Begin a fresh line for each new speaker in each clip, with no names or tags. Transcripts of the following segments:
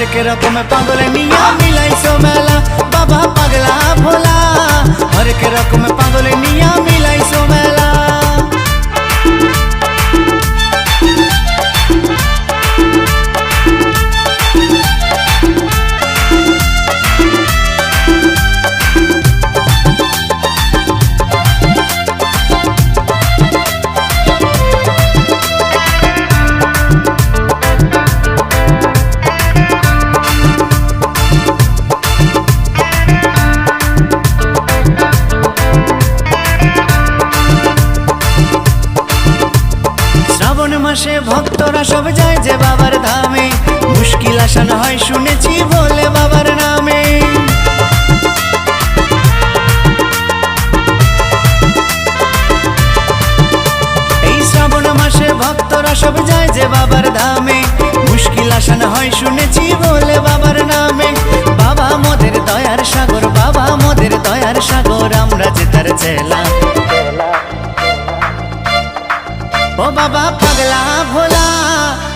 হরেক রকম পাগল নিয়া মিলাইছো মেলা বাবা পাগলা ভোলা হরেক রকম পাগল নিয়া মিলাইছো মেলা শ্রাবণ ভক্তরা সব যায় যে বাবার ধামে। মুশকিল আসান হয়, শুনেছি বলে বাবার নামে। এই শ্রাবণ মাসে ভক্তরা সব যায় যে বাবার ধামে। মুশকিল আসান হয়, শুনেছি বলে বাবার নামে। বাবা মোদের দয়ার সাগর, বাবা মোদের দয়ার সাগর, আমরা যে তার চেলা। ও বাবা, পাগলা ভোলা,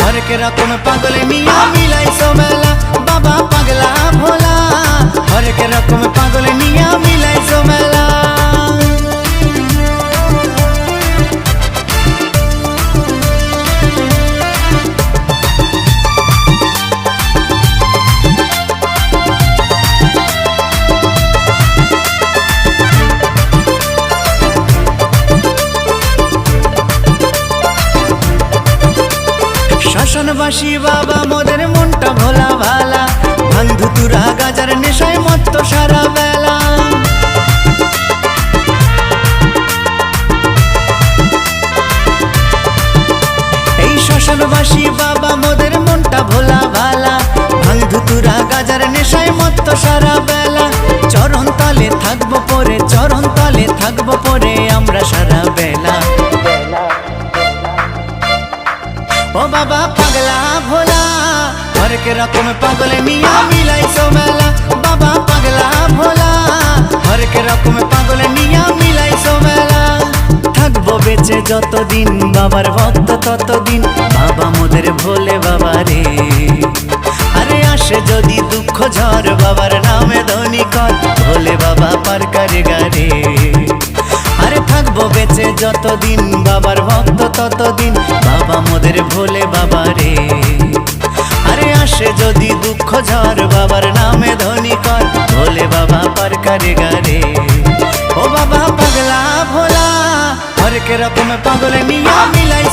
হরেক রকম পাগল নিয়া মিলাইছো মেলা বাবা, পাগলা ভোলা, হরেক রকম পাগল নিয়া শ্মশানবাসী বাবা, মোদের মনটা ভোলা ভালা। ভাঙ্গু তুরা গাজার নেশায় মত্ত সারা বেলা। এই শ্মশানবাসী বাবা, মোদের মনটা ভোলা ভালা। ভাঙ্গু তুরা গাজার নেশায় মত্ত সারা বেলা। চরণ ও বাবা, পাগলা ভোলা হরেক রকম পাগল নিয়া মিলাইছো মেলা। বাবা, পাগলা ভোলা হরেক রকম পাগল নিয়া মিলাইছো মেলা। থাকব বেঁচে যতদিন, বাবার ভক্ত ততদিন। বাবা মোদের ভোলে বাবা রে বেঁচে যতদিন বাবার ভক্ত ততদিন বাবা মোদের ভোলে বাবা রে। আরে আসে যদি দুঃখ ঝড়, বাবার নামে ধনী কর, ভোলে বাবা পার কারে গারে। ও বাবা পাগলা ভোলা হরেক রকম পাগল নিয়া মিলাইছো